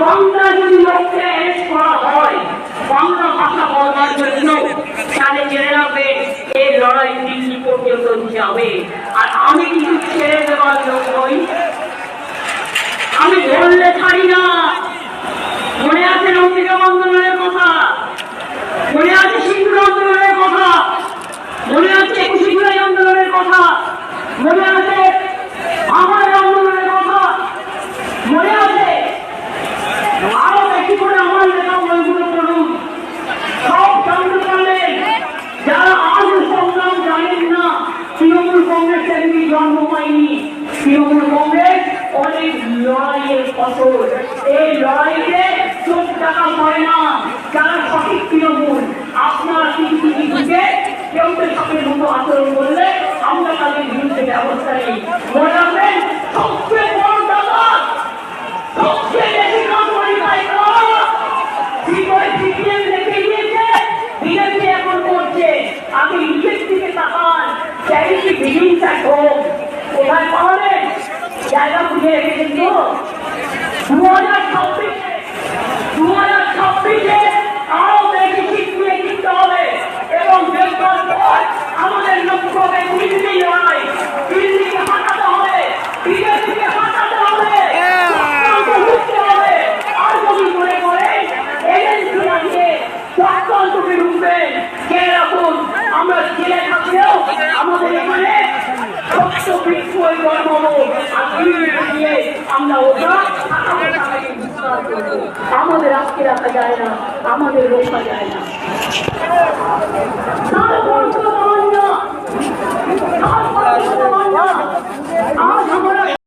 বাংলা যদি লোককে ভাষা বলবার জন্য, তাহলে জেনে রাখবে এই লড়াই দিল্লি পর্যন্ত যাবে। আর আমি কিছু ছেড়ে দেওয়ার লোক নই। আমি ধরলে ছাড়ি না। মনে আছে নন্দিকা আন্দোলনের কথা? মনে আছে সিন্ধুর আন্দোলনের কথা মনে আছে একুশে জুলাই আন্দোলনের কথা মনে আছে আমার আন্দোলনের কথা মনে আছে আরও বেশি করে আমার লেখা বইগুলো পড়ুন সব জানতে পারলেন যারা আজ সংগ্রাম জানেন না তৃণমূল একদিন জন্ম পায়নি তৃণমূল কংগ্রেস অনেক লড়াইয়ের ফসল। এই লড়াইতে চোখ টাকা পড়ে না। যারা সঠিক তৃণমূল, আপনার কিন্তু দিকে কেউ সাপের মতো আচরণ করলে আমরা তাদের বিরুদ্ধে ব্যবস্থা নেই। অ্যাট হোম কোথায় পাওয়াবেন জায়গা খুঁজে কিন্তু দু হাজার ছাব্বিশে রক্ত বৃক্ষ হয়ে জন্মাবো আর দিল্লি দিয়ে আমরা ওটা থাকাবো তাকে বিস্তার করবো আমাদের আজকে রাখা যায় না আমাদের রোখা যায় না